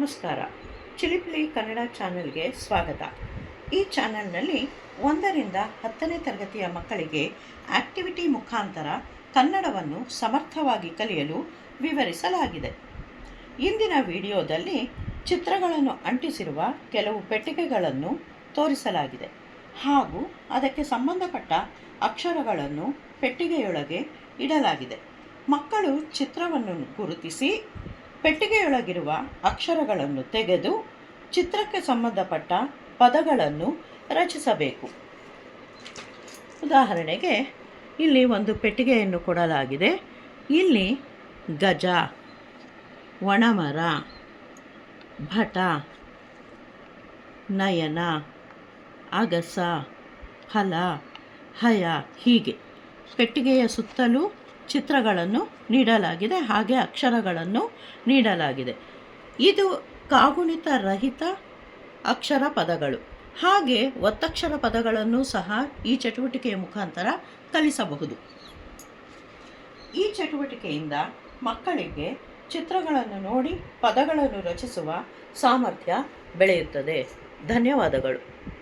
ನಮಸ್ಕಾರ. ಚಿಲಿಪಿಲಿ ಕನ್ನಡ ಚಾನೆಲ್ಗೆ ಸ್ವಾಗತ. ಈ ಚಾನೆಲ್ನಲ್ಲಿ ಒಂದರಿಂದ ಹತ್ತನೇ ತರಗತಿಯ ಮಕ್ಕಳಿಗೆ ಆಕ್ಟಿವಿಟಿ ಮುಖಾಂತರ ಕನ್ನಡವನ್ನು ಸಮರ್ಥವಾಗಿ ಕಲಿಯಲು ವಿವರಿಸಲಾಗಿದೆ. ಇಂದಿನ ವಿಡಿಯೋದಲ್ಲಿ ಚಿತ್ರಗಳನ್ನು ಅಂಟಿಸಿರುವ ಕೆಲವು ಪೆಟ್ಟಿಗೆಗಳನ್ನು ತೋರಿಸಲಾಗಿದೆ. ಹಾಗೂ ಅದಕ್ಕೆ ಸಂಬಂಧಪಟ್ಟ ಅಕ್ಷರಗಳನ್ನು ಪೆಟ್ಟಿಗೆಯೊಳಗೆ ಇಡಲಾಗಿದೆ. ಮಕ್ಕಳು ಚಿತ್ರವನ್ನು ಗುರುತಿಸಿ ಪೆಟ್ಟಿಗೆಯೊಳಗಿರುವ ಅಕ್ಷರಗಳನ್ನು ತೆಗೆದು ಚಿತ್ರಕ್ಕೆ ಸಂಬಂಧಪಟ್ಟ ಪದಗಳನ್ನು ರಚಿಸಬೇಕು. ಉದಾಹರಣೆಗೆ, ಇಲ್ಲಿ ಒಂದು ಪೆಟ್ಟಿಗೆಯನ್ನು ಕೊಡಲಾಗಿದೆ. ಇಲ್ಲಿ ಗಜ, ಒಣಮರ, ಭಟ, ನಯನ, ಅಗಸ, ಹಲ, ಹಯ ಹೀಗೆ. ಪೆಟ್ಟಿಗೆಯ ಸುತ್ತಲೂ ಚಿತ್ರಗಳನ್ನು ನೀಡಲಾಗಿದೆ, ಹಾಗೆ ಅಕ್ಷರಗಳನ್ನು ನೀಡಲಾಗಿದೆ. ಇದು ಕಾಗುಣಿತ ರಹಿತ ಅಕ್ಷರ ಪದಗಳು. ಹಾಗೆ ಒತ್ತಕ್ಷರ ಪದಗಳನ್ನು ಸಹ ಈ ಚಟುವಟಿಕೆಯ ಮುಖಾಂತರ ಕಲಿಸಬಹುದು. ಈ ಚಟುವಟಿಕೆಯಿಂದ ಮಕ್ಕಳಿಗೆ ಚಿತ್ರಗಳನ್ನು ನೋಡಿ, ಪದಗಳನ್ನು ರಚಿಸುವ ಸಾಮರ್ಥ್ಯ ಬೆಳೆಯುತ್ತದೆ. ಧನ್ಯವಾದಗಳು.